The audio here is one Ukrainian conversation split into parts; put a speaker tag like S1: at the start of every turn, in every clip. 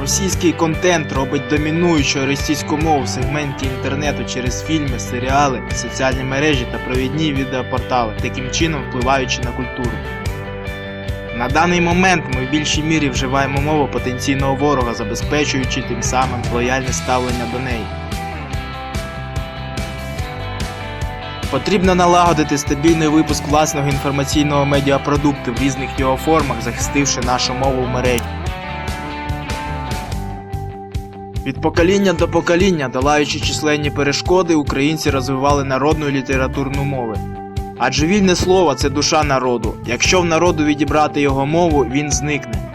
S1: російський контент робить домінуючу російську мову в сегменті інтернету через фільми, серіали, соціальні мережі та провідні відеопортали, таким чином впливаючи на культуру. На даний момент ми в більшій мірі вживаємо мову потенційного ворога, забезпечуючи тим самим лояльне ставлення до неї. Потрібно налагодити стабільний випуск власного інформаційного медіапродукту в різних його формах, захистивши нашу мову в мережі. Від покоління до покоління, долаючи численні перешкоди, українці розвивали народну і літературну мови. Адже вільне слово це душа народу. Якщо в народу відібрати його мову, він зникне.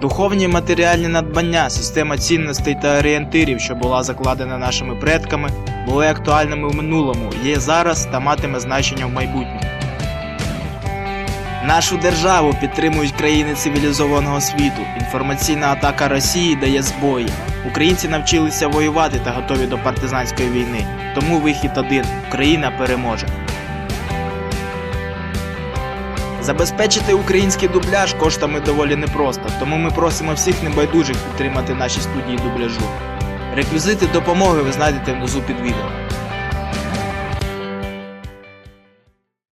S1: Духовні і матеріальні надбання, система цінностей та орієнтирів, що була закладена нашими предками, були актуальними в минулому, є зараз та матиме значення в майбутньому. Нашу державу підтримують країни цивілізованого світу. Інформаційна атака Росії дає збої. Українці навчилися воювати та готові до партизанської війни. Тому вихід один Україна переможе. Забезпечити український дубляж коштами доволі непросто, тому ми просимо всіх небайдужих підтримати наші студії дубляжу. Реквізити допомоги ви знайдете внизу під відео.